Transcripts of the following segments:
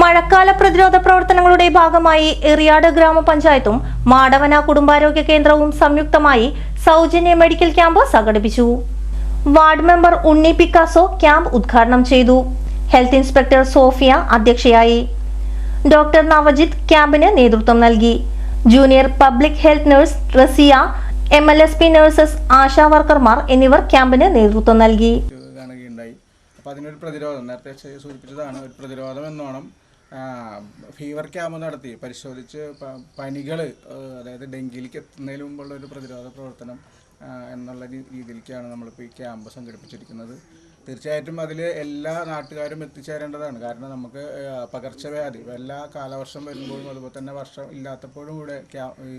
മഴക്കാല പ്രതിരോധ പ്രവർത്തനങ്ങളുടെ ഭാഗമായി എറിയാട് ഗ്രാമപഞ്ചായത്തും മാടവന കുടുംബാരോഗ്യ കേന്ദ്രവും സംയുക്തമായി സൗജന്യ മെഡിക്കൽ ക്യാമ്പ് സംഘടിപ്പിച്ചു. Ward member Unni Picasso camp ഉദ്ഘാടനം ചെയ്തു. ഹെൽത്ത് ഇൻസ്പെക്ടർ സോഫിയ അധ്യക്ഷയായി. ഡോക്ടർ നവജിത്ത് ക്യാമ്പിന് നേതൃത്വം നൽകി. Junior public health nurse Rasiya M L S P nurses ASHA വർക്കർമാർ എന്നിവർ ക്യാമ്പിന് നേതൃത്വം നൽകി. അപ്പോൾ അതിനൊരു പ്രതിരോധം നേരത്തെ സൂചിപ്പിച്ചതാണ് ഒരു പ്രതിരോധം എന്നോണം ഫീവർ ക്യാമ്പ് നടത്തി. പരിശോധിച്ച് പനികൾ അതായത് ഡെങ്കിയിലേക്ക് എത്തുന്നതിന് മുമ്പുള്ള ഒരു പ്രതിരോധ പ്രവർത്തനം എന്നുള്ള രീതിയിലേക്കാണ് നമ്മളിപ്പോൾ ഈ ക്യാമ്പ് സംഘടിപ്പിച്ചിരിക്കുന്നത്. തീർച്ചയായിട്ടും അതിൽ എല്ലാ നാട്ടുകാരും എത്തിച്ചേരേണ്ടതാണ്. കാരണം നമുക്ക് പകർച്ചവ്യാധി എല്ലാ കാലവർഷം വരുമ്പോഴും അതുപോലെ തന്നെ വർഷം ഇല്ലാത്തപ്പോഴും ക്യാ ഈ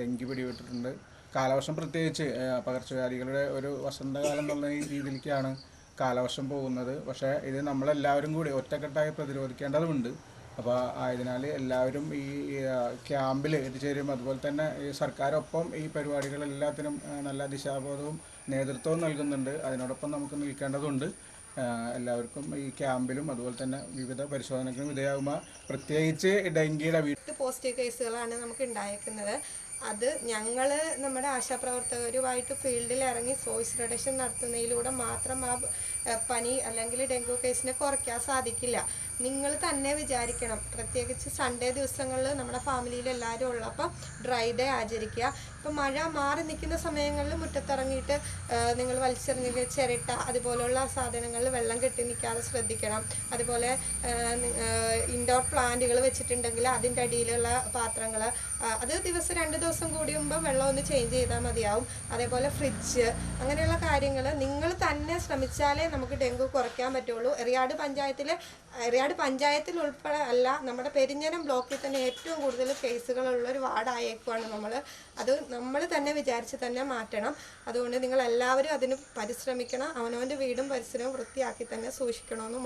ഡെങ്കി പിടിപെട്ടിട്ടുണ്ട്. കാലവർഷം പ്രത്യേകിച്ച് പകർച്ചവ്യാധികളുടെ ഒരു വസന്തകാലം എന്നുള്ള രീതിയിലേക്കാണ് കാലവർഷം പോകുന്നത്. പക്ഷേ ഇത് നമ്മളെല്ലാവരും കൂടി ഒറ്റക്കെട്ടായി പ്രതിരോധിക്കേണ്ടതുണ്ട്. അപ്പോൾ ആയതിനാൽ എല്ലാവരും ഈ ക്യാമ്പിൽ എത്തിച്ചേരും. അതുപോലെ തന്നെ ഈ സർക്കാരൊപ്പം ഈ പരിപാടികളെല്ലാത്തിനും നല്ല ദിശാബോധവും നേതൃത്വവും നൽകുന്നുണ്ട്. അതിനോടൊപ്പം നമുക്ക് നിൽക്കേണ്ടതുണ്ട്. എല്ലാവർക്കും ഈ ക്യാമ്പിലും അതുപോലെ തന്നെ വിവിധ പരിശോധനകളും വിധേയമാകുമ്പോൾ പ്രത്യേകിച്ച് ഡെങ്കിയുടെ വീട്ടിൽ പോസിറ്റീവ് കേസുകളാണ് നമുക്ക് ഉണ്ടായിരിക്കുന്നത് അത് ഞങ്ങൾ നമ്മുടെ ആശാപ്രവർത്തകരുമായിട്ട് ഫീൽഡിൽ ഇറങ്ങി സോയിസ് റിഡക്ഷൻ നടത്തുന്നതിലൂടെ മാത്രം ആ പനി അല്ലെങ്കിൽ ഡെങ്കു കേസിനെ കുറയ്ക്കാൻ സാധിക്കില്ല. നിങ്ങൾ തന്നെ വിചാരിക്കണം. പ്രത്യേകിച്ച് സൺഡേ ദിവസങ്ങളിൽ നമ്മുടെ ഫാമിലിയിൽ എല്ലാവരും ഉള്ളപ്പോൾ ഡ്രൈ ഡേ ആചരിക്കുക. ഇപ്പം മഴ മാറി നിൽക്കുന്ന സമയങ്ങളിൽ മുറ്റത്തിറങ്ങിയിട്ട് നിങ്ങൾ വലിച്ചെറിഞ്ഞ ചിരട്ട അതുപോലെയുള്ള സാധനങ്ങളിൽ വെള്ളം കെട്ടി നിൽക്കാതെ ശ്രദ്ധിക്കണം. അതുപോലെ ഇൻഡോർ പ്ലാന്റുകൾ വെച്ചിട്ടുണ്ടെങ്കിൽ അതിന്റെ അടിയിലുള്ള പാത്രങ്ങൾ അത് ദിവസം രണ്ട് ദിവസം കൂടിയുമ്പോൾ വെള്ളം ഒന്ന് ചേഞ്ച് ചെയ്താൽ മതിയാവും. അതേപോലെ ഫ്രിഡ്ജ് അങ്ങനെയുള്ള കാര്യങ്ങൾ നിങ്ങൾ തന്നെ ശ്രമിച്ചാലേ നമുക്ക് ഡെങ്കു കുറയ്ക്കാൻ പറ്റുള്ളൂ. എറിയാട് പഞ്ചായത്തിലെ എറിയാട് പഞ്ചായത്തിൽ ഉൾപ്പെടെ അല്ല നമ്മുടെ പെരിഞ്ഞനം ബ്ലോക്കിൽ തന്നെ ഏറ്റവും കൂടുതൽ കേസുകളുള്ള ഒരു വാർഡായേക്കുവാണ് നമ്മൾ അത് നമ്മൾ തന്നെ വിചാരിച്ച് തന്നെ മാറ്റണം. അതുകൊണ്ട് നിങ്ങൾ എല്ലാവരും അതിന് പരിശ്രമിക്കണം. അവനവന്റെ വീടും പരിസരവും വൃത്തിയാക്കി തന്നെ സൂക്ഷിക്കണമെന്നും